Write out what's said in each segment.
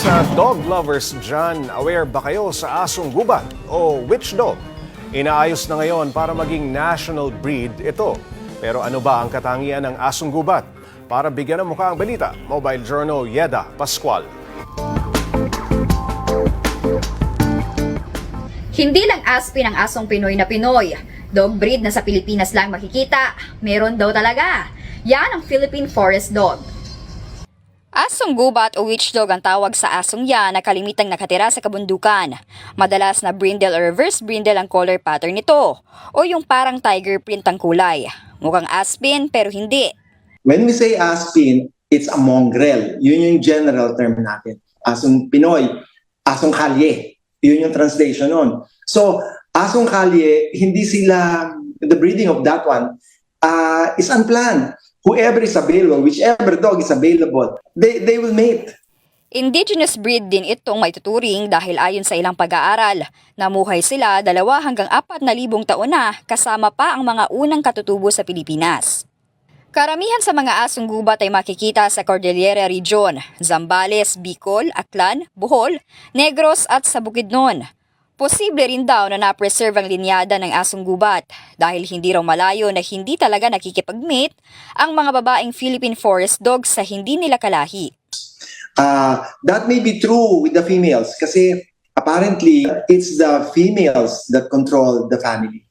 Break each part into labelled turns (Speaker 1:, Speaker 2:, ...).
Speaker 1: Sa dog lovers dyan, aware ba kayo sa asong gubat o witch dog? Inaayos na ngayon para maging national breed ito. Pero ano ba ang katangian ng asong gubat? Para bigyan ng mukha ang balita, Mobile Journal Yeda Pascual.
Speaker 2: Hindi lang Aspin ang asong Pinoy na Pinoy. Dog breed na sa Pilipinas lang makikita. Meron daw talaga. Yan ang Philippine Forest Dog. Asong gubat o witch dog ang tawag sa asong yan na kalimitang nakatira sa kabundukan. Madalas na brindle o reverse brindle ang color pattern nito o yung parang tiger print ang kulay. Mukhang aspin pero hindi.
Speaker 3: When we say aspin, it's a mongrel. Yun yung general term natin. Asong Pinoy, asong kalye. Yun yung translation nun. So, asong kalye, hindi sila, the breeding of that one uh, is unplanned. Whoever is available, whichever dog is available, they, they will mate.
Speaker 2: Indigenous breed din itong maituturing dahil ayon sa ilang pag-aaral, namuhay sila dalawa hanggang apat na libong taon na kasama pa ang mga unang katutubo sa Pilipinas. Karamihan sa mga asong gubat ay makikita sa Cordillera Region, Zambales, Bicol, Aklan, Bohol, Negros at sa Bukidnon. Posible rin daw na na-preserve ang linyada ng asong gubat dahil hindi raw malayo na hindi talaga nakikipag-mate ang mga babaeng Philippine Forest Dogs sa hindi nila kalahi.
Speaker 3: Uh, that may be true with the females kasi apparently it's the females that control the family.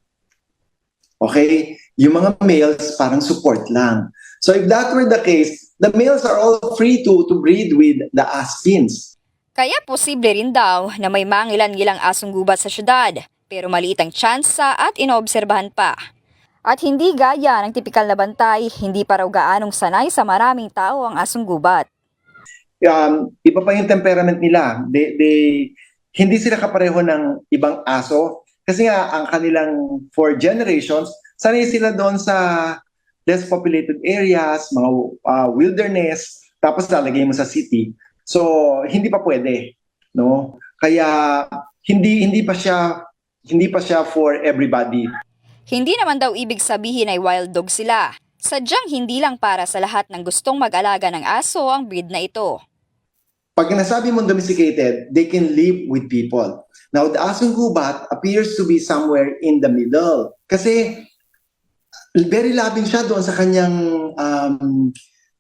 Speaker 3: Okay? Yung mga males parang support lang. So if that were the case, the males are all free to to breed with the aspins.
Speaker 2: Kaya posible rin daw na may mangilan-ngilang asong gubat sa syudad, pero maliit ang tsansa at inoobserbahan pa. At hindi gaya ng tipikal na bantay, hindi pa raw gaanong sanay sa maraming tao ang asong gubat.
Speaker 3: Um, iba pa yung temperament nila. They, they, hindi sila kapareho ng ibang aso. Kasi nga, ang kanilang for generations, sanay sila doon sa less populated areas, mga uh, wilderness, tapos lalagay mo sa city. So, hindi pa pwede, no? Kaya hindi hindi pa siya hindi pa siya for everybody.
Speaker 2: Hindi naman daw ibig sabihin ay wild dog sila. Sadyang hindi lang para sa lahat ng gustong mag-alaga ng aso ang breed na ito.
Speaker 3: Pag nasabi mong domesticated, they can live with people. Now, the asong gubat appears to be somewhere in the middle. Kasi very loving siya doon sa kanyang um,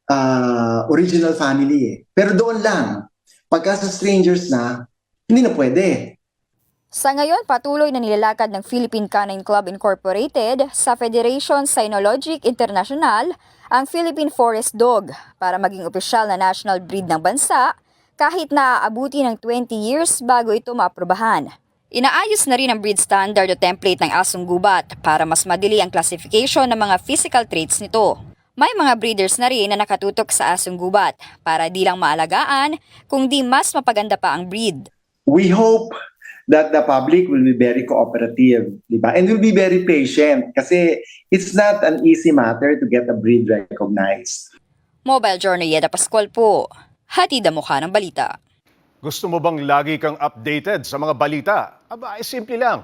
Speaker 3: uh, original family eh. Pero doon lang. Pagka sa strangers na, hindi na pwede.
Speaker 2: Sa ngayon, patuloy na nilalakad ng Philippine Canine Club Incorporated sa Federation Cynologic International ang Philippine Forest Dog para maging opisyal na national breed ng bansa kahit na aabuti ng 20 years bago ito maaprubahan. Inaayos na rin ang breed standard o template ng asong gubat para mas madili ang classification ng mga physical traits nito. May mga breeders na rin na nakatutok sa asong gubat para di lang maalagaan, kundi mas mapaganda pa ang breed.
Speaker 3: We hope that the public will be very cooperative, di ba? And will be very patient kasi it's not an easy matter to get a breed recognized.
Speaker 2: Mobile Journal Yeda Pascual po. Hatid ang mukha ng balita.
Speaker 1: Gusto mo bang lagi kang updated sa mga balita? Aba, ay simple lang.